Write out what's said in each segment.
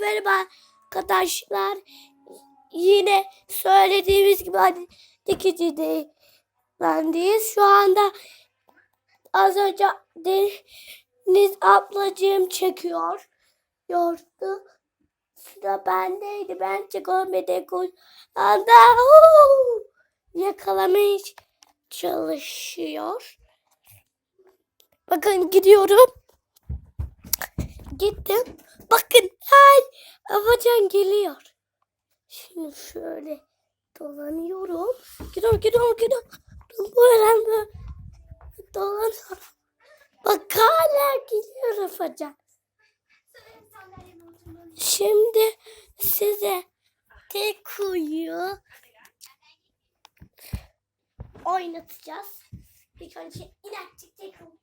Merhaba arkadaşlar. Yine söylediğimiz gibi hadi dikicideyiz. Şu anda az önce Deniz ablacığım çekiyor. Yordu. Sıra bendeydi. Ben çekemedim. Anda yakalamaya çalışıyor. Bakın gidiyorum. Gittim. Bakın ay Afacan geliyor. Şimdi şöyle dolanıyorum. Gidiyorum gidiyorum gidiyorum. Böyle böyle dolanıyorum. Bak hala geliyor Afacan. Şimdi size tek kuyu oynatacağız. İlk önce inatçık tek kuyu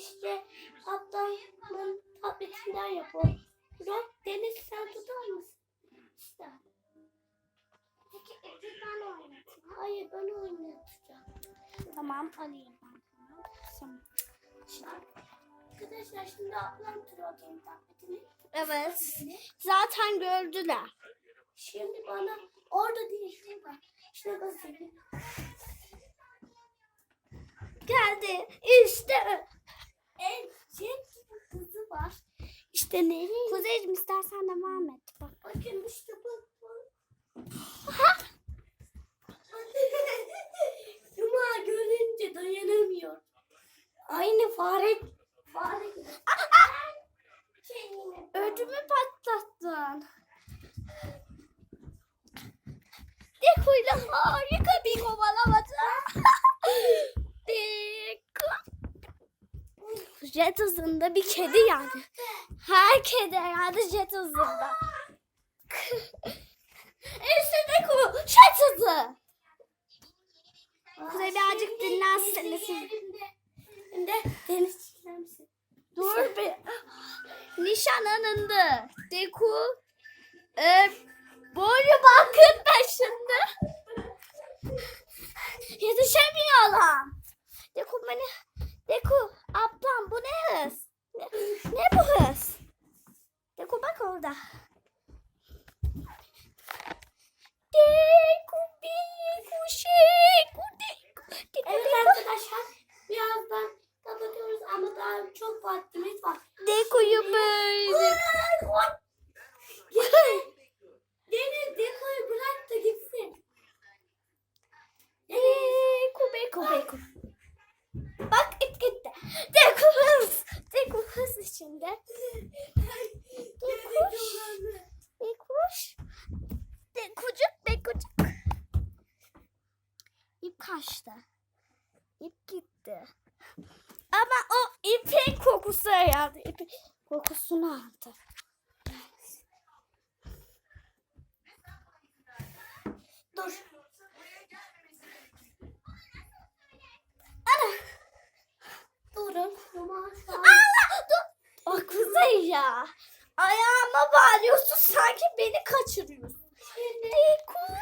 işte ablamın tabletinden yapıyorum. Deniz sen tutar mısın? İşte. Peki eti ben oynatayım. Hayır ben oynatacağım. Tamam alayım. Tamam. Şimdi, arkadaşlar şimdi ablam Trollgame tabletini. Evet. Zaten gördüler. Şimdi bana orada değil şurada. Basayım. Geldi. İşte. En jet gibi kızı var. İşte nereye? Kuzeyciğim istersen devam et. Bak. Bakın işte bak bak. Cuma görünce dayanamıyor. Aynı fare fare. Ödümü patlattın. Dekuyla harika bir kovalamaca. Deku. Jet hızında bir kedi yani. Her kedi yani jet hızında. işte Deku jet hızı. Kuzey birazcık dinlensene. Şimdi deniz? Dur bir. Nişan alındı. Deku. E, boyu bakın peşinde. Yetişemiyorlar. Deku beni. Deku Evet arkadaşlar birazdan kapatıyoruz ama daha çok vaktimiz var. Deku'yu böyle. Deniz dekoyu ipin kokusu geldi. İpin kokusunu aldı. Dur. Ana. Durun. Allah dur. O kuzey ya. Ayağıma bağlıyorsun sanki beni kaçırıyorsun. Şimdi Deku